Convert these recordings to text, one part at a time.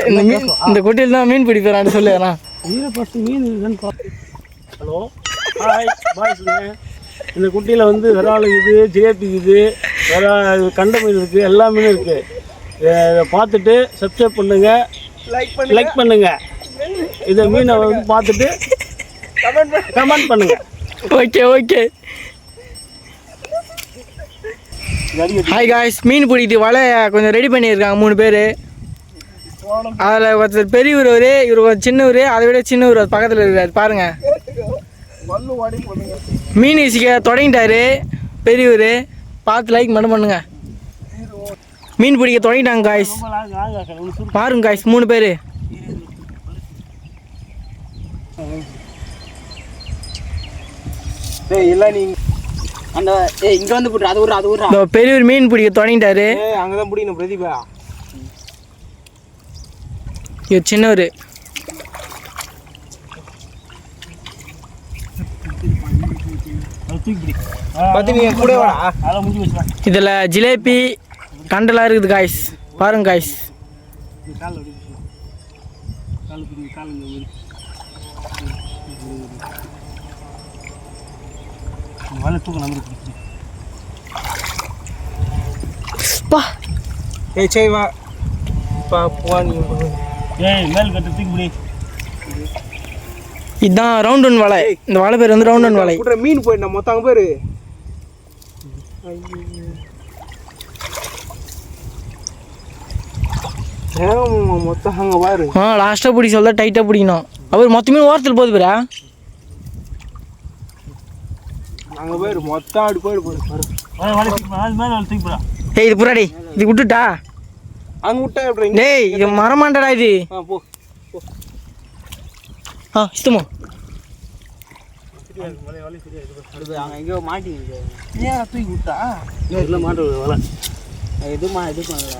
இந்த மீன் இந்த குட்டியில் தான் மீன் பிடிப்பேன் சொல்லு அண்ணா. மீனை இதுன்னு ஹலோ? ஹாய் பாய்ஸுங்க இந்த குட்டியில் வந்து விரால் இருக்குது ஜிலேபி இருக்குது விரா கண்ட மீன் இருக்குது எல்லா மீனும் இருக்குது இதை பார்த்துட்டு சப்ஸ்கிரைப் பண்ணுங்க. லைக் பண்ணு லைக் பண்ணுங்க. இதை மீனை வந்து பார்த்துட்டு கமெண்ட் பண்ணுங்க. ஓகே ஓகே ஹாய் காய்ஸ் மீன் பிடிக்கிட்டு வலை கொஞ்சம் ரெடி பண்ணியிருக்காங்க மூணு பேர். அதில் ஒருத்தர் பெரியவர் இவர் கொஞ்சம் சின்னவர் அதை விட சின்னவர் அது பக்கத்தில் இருக்காரு பாருங்க. மீன் வீசிக்க தொடங்கிட்டாரு பெரியவர். பார்த்து லைக் மட்டும் பண்ணுங்க. மீன் பிடிக்க தொடங்கிட்டாங்க காய்ஸ் பாருங்க காய்ஸ் மூணு பேர். இல்லை நீ அந்த ஏய் இங்கே வந்து போட்டுரு அது ஒரு அது ஒரு இந்த பெரியவர் மீன் பிடிக்க தொடங்கிட்டாரு. ஏய் அங்கே தான் பிடிக்கணும் பிரதீபா. இவர் சின்னவர். இதில் ஜிலேபி கண்டெல்லாம் இருக்குது காய்ஸ் பாருங்க காய்ஸ் கால் ஏய் சரி வா. பா போ நீ ஏய் மேல் கட்டு தூக்கி பிடி. இதுதான் ரவுண்ட் ஒன் வலை. இந்த வலை பேர் வந்து ரவுண்ட் ஒன் வலை. குடுற மீன் போயிடா மொத்தம் அங்கே பேரு மொத்தம் அங்கே பாரு ஆ லாஸ்ட்டாக பிடி சொல்ல டைட்டாக பிடிக்கணும். அவர் மொத்த மீன் ஓரத்தில் போகுது பேரா அங்கே போயிரு மொத்தம் அப்படி போயிடு பாரு மேலே தூக்கி போடா. ஏய் இது புறாடி இது விட்டுட்டா அங்கே விட்டா எப்படி? டேய் இது மரமாண்டடா இது. ஆ போ ஆ இஷ்டமோ? அங்கே எங்கேயோ மாட்டிங்க ஏன் தூக்கி விட்டா? இல்லை மாட்டு வலை இது மா இது பண்ணல?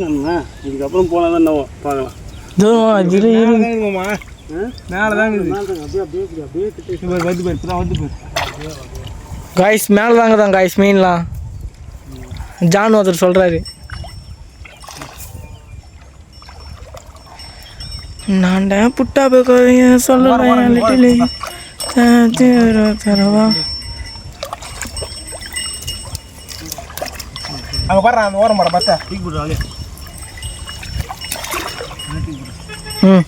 கண்ணுண்ணா இதுக்கப்புறம் போனால் தான் பார்க்கலாம் மேலே தான் வந்து போயிரு வந்து போயிரு காய்ஸ் மேலே தாங்க தான் காய்ஸ் மீன்லாம் ஜான் ஒருத்தர் சொல்கிறாரு நான்டா புட்டா போய் சொல்லுறேன் லிட்டிலி தரவா அங்கே பாரு அந்த ஓரம் மரம் பார்த்தா தூக்கி போடுறாங்க ம்.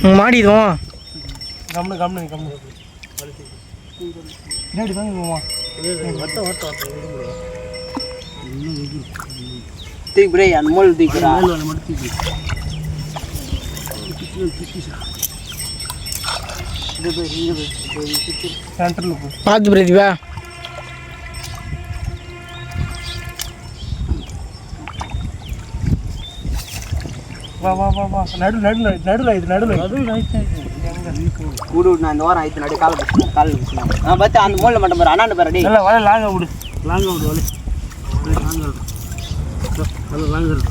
ம், மாடிடுவோம் கம்னு கம்னு கம்னு. பின்னாடி வாங்கி போமா? வட்ட வட்ட தூக்கி பிடி அந்த மூலம் மட்டும் தூக்கி பார்த்து பிரதிபா வா வா வா வா. நடு நடு நடுவில் இது நடுவில் கூடு நான் இந்த வாரம் ஆயிடுச்சு நடு காலை பிடிச்சினேன் காலில் பிடிச்சினேன் ஆ பார்த்து அந்த மூலில் மட்டும் பாரு. அண்ணாண்டு பாரு டேய். நல்லா வலை லாங்க விடு. லாங்க விடு வலை. லாங்க விடு. லாங்க விடு.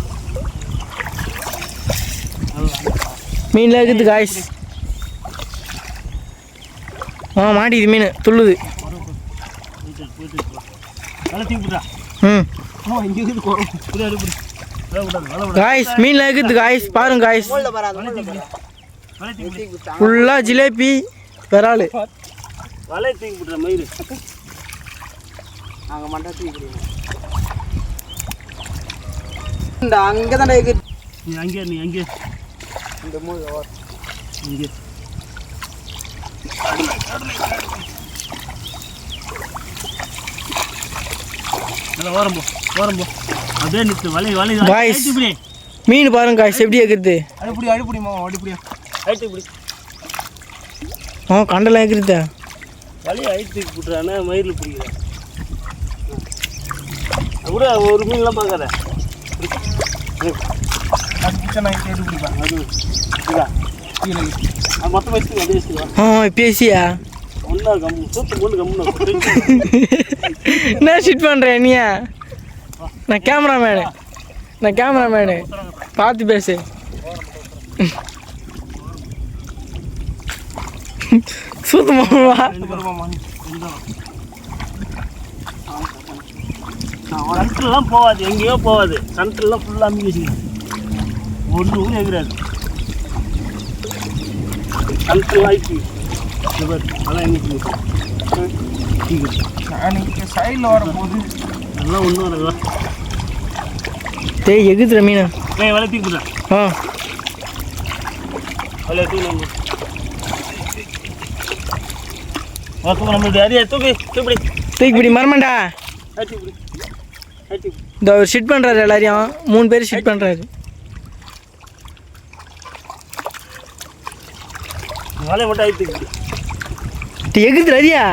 மீன்லாம் இருக்குது காய்ஸ் ஆ மாட்டிது மீன். துள்ளுது. ம். இங்கே இருக்குது காய்ஸ் மீன்லாம் இருக்குது காய்ஸ் பாருங்க காய்ஸ் ஃபுல்லாக ஜிலேபி விரால் வலை தூக்கி விட்ற மயிறு அங்கே மட்டும் தூக்கி இந்த அங்கே தானே இருக்குது நீ அங்கே நீ அங்கே. இந்த மூலில் இங்கே. நல்லா ஓரம் போ ஓரம் போ அப்படியே நிற்று வலை வலை Guys. இப்படி. மீன் பாருங்க காய்ஸ் எப்படி இருக்குது அடிப்படி அடிப்படிமா அடிப்படியா அடிச்சு இப்படி. ஆ கண்டெல்லாம் இருக்குதா வலி அடித்து விட்றானே மயிரில் பிடிக்கிறேன் கூட ஒரு மீன்லாம் பார்க்காத. அது பிடிச்சா நான் கேட்டு பிடிப்பேன் அது இதா கீழே அது மொத்தம் வச்சுக்கோ அப்படியே வச்சுக்கோ. ஆ பேசியா ஒன்றா கம்மு சூத்து போட்டு கம்முன்னு என்ன ஷிட் பண்ணுறேன் நீயா நான் கேமராமேனு நான் கேமராமேனு பார்த்து பேசு. பேரும். சென்டர்லாம் போகாது எங்கேயோ போகாது சென்டர்லாம் ஃபுல்லாக அம்மி வச்சுக்கணும் ஒன்று கூட எகிறாது. சென்டர்லாம் ஆயிடுச்சு. அதெல்லாம் எங்கே சைடில் வரும்போது அதெல்லாம் ஒன்றும் வரல. டேய் எகுதுற மீன். ஏய் வலை தூக்கிட்டேன் ஆ. வலை தூக்கி தூக்கு நம்மளுடைய அரியா தூக்கி தூக்கி தூக்கி பிடி மரமாண்டா. இந்த அவர் ஷிட் பண்ணுறாரு எல்லாரையும். மூணு பேர் ஷிட் பண்ணுறாரு வலை மட்டும் ஆயிட்டு இப்படி எகுது அரியா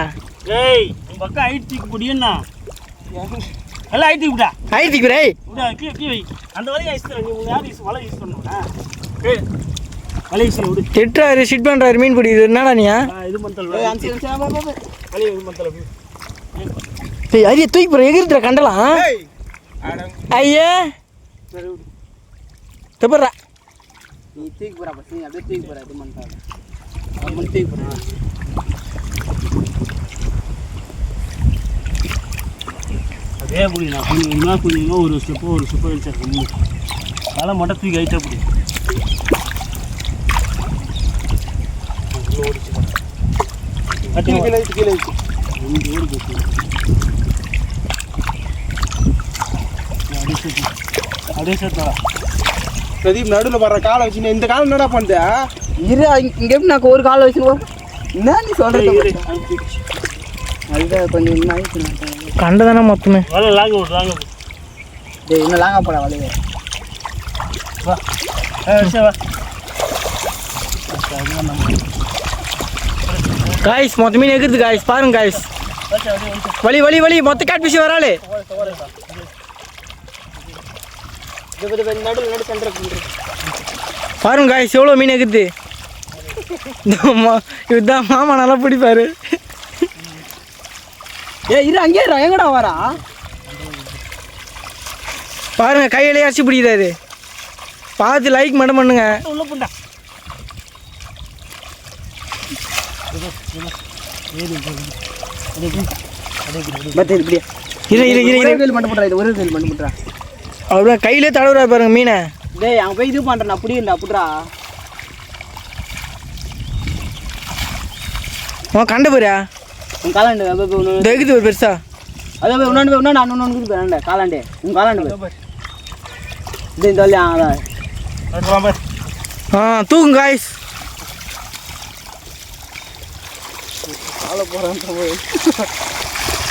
ஏய் உன் பக்கம் ஐட்டு தூக்கி முடியும்னா எல்லாம் ஐட்டு விட்டா ஆயிரத்தி ரே விடா கீழே அந்த வலையை யூஸ் பண்ண. நீ உன் யார் வலை யூஸ் பண்ணுவா? ஏய் வலை யூஸ் விடு. திட்டுறாரு ஷிட் பண்ணுறாரு மீன் பிடிக்குது. என்னடா ஆ, இது மந்தல் வலை இது அப்படி டேய் அரியா தூக்கி போகிற எகிருத்துற கண்டலாம் ஐயா. தப்புறா நீ தூக்கி போறா பஸ். நீ அப்படியே தூக்கி போறா இது அவன் தூக்கி போறான் அதே புடி நான் கொஞ்சம் கொஞ்சமாக கொஞ்சமாக ஒரு ஸ்டெப்போ ஒரு ஸ்டெப்போ வச்சிருக்கேன் வலை மட்டும் தூக்கி ஐட்டா பிடி. கீழே கீழே ரெண்டு ஓடு போச்சு அப்படியே சேர்த்து பிரதீப் நடுவில் வர்ற காலை வச்சு இந்த காலம் என்னடா பண்ணுற இரு இங்க- எப்படி நான் ஒரு கால் வச்சுருவோம்? என்ன நீ சொல்றது? அதுதான் கொஞ்சம் ஆயிடுச்சு லாங்க விடு லாங்க விடு டேய் இன்னும் லாங்கா போடா வலையே வா. வா. காய்ஸ் மொத்த மீன் எகுது காய்ஸ் பாருங்க காய்ஸ் வலி வலி வலி. மொத்த கேட் ஃபிஷ் வராளே. பாருங்க காய்ஸ் எவ்வளோ மீன் எகுது இதுதான் மாமா நல்லா பிடிப்பாரு. ஏ இரு அங்கேயே இரு, எங்கடா வரா பாருங்க கையிலே அரைச்சி பிடிக்கிறாரு பார்த்து லைக் மட்டும் பண்ணுங்க. உள்ள புண்டா. இரு கையில் இது தடவுறா பாருங்க மீனை. டேய் அங்கே போய் இது பண்ணுறேன் நான் புடியிருந்தா புட்றா அவன் கண்டு போறியா? உன் காலாண்டு எகுது ஒரு பெருசா? அதே போய் இன்னொன்று போய் இன்னொன்று நான் இன்னொன்று போய் காலாண்டே. உன் காலாண்டு போய். இது இந்த வழி அதான் ஆ தூக்குங்க காய்ஸ்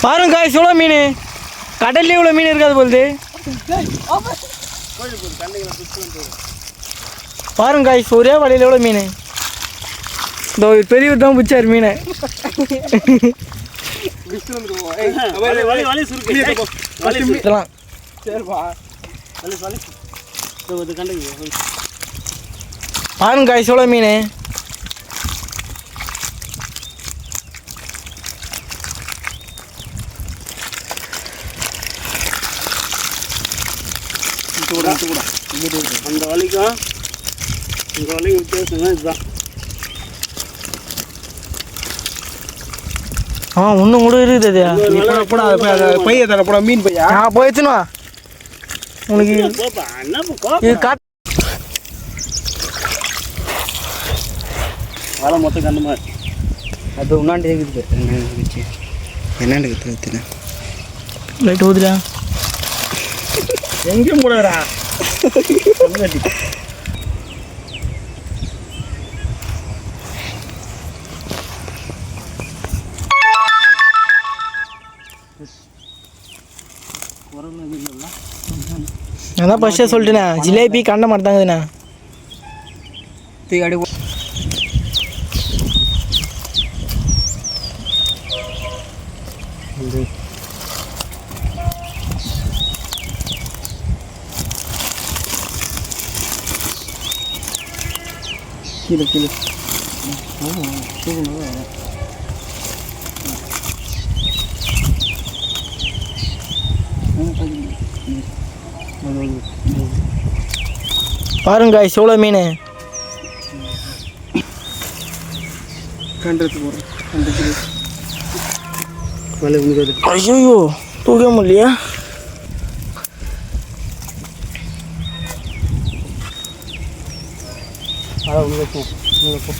பாருங்க காய்ஸ் எவ்வளோ மீன். கடல்லே இவ்வளோ மீன் இருக்காது போகுது பாருங்க காய்ஸ் ஒரே வலையில் எவ்வளோ மீன். இந்த ஒரு பெரியவர் தான் பிடிச்சார் மீனை. வலி வலி வலி சுருக்கு. வலி இதெல்லாம். சரிப்பா. வலி வலி. இதோ இது கண்டுக்கு பாருங்க காய்ஸ் எவ்வளோ மீன். அந்த வலிக்கும் இந்த வலிக்கும் வித்தியாசம் தான் இதுதான். ஆ ஒன்றும் கூட இருக்குது அது. போய் தர போடா மீன் பையா? நான் போயிடுச்சுனா உனக்கு இது வலை மொத்தம் கண்டு மாதிரி அது உன்னாண்டு இருக்குது என்னண்டு இருக்குது லைட் ஊதுடா எங்கேயும் போடாதா நான் தான் ஃபஸ்ட்டே சொல்லிட்டேண்ணா ஜிலேபி கண்ட மாட்டாங்குதுண்ணா கீழே கீழே. பாருங்க எவ்வளோ மீன்? ஐயோ தூக்க முடியலையா? அதை உள்ளே போ உள்ளே போ.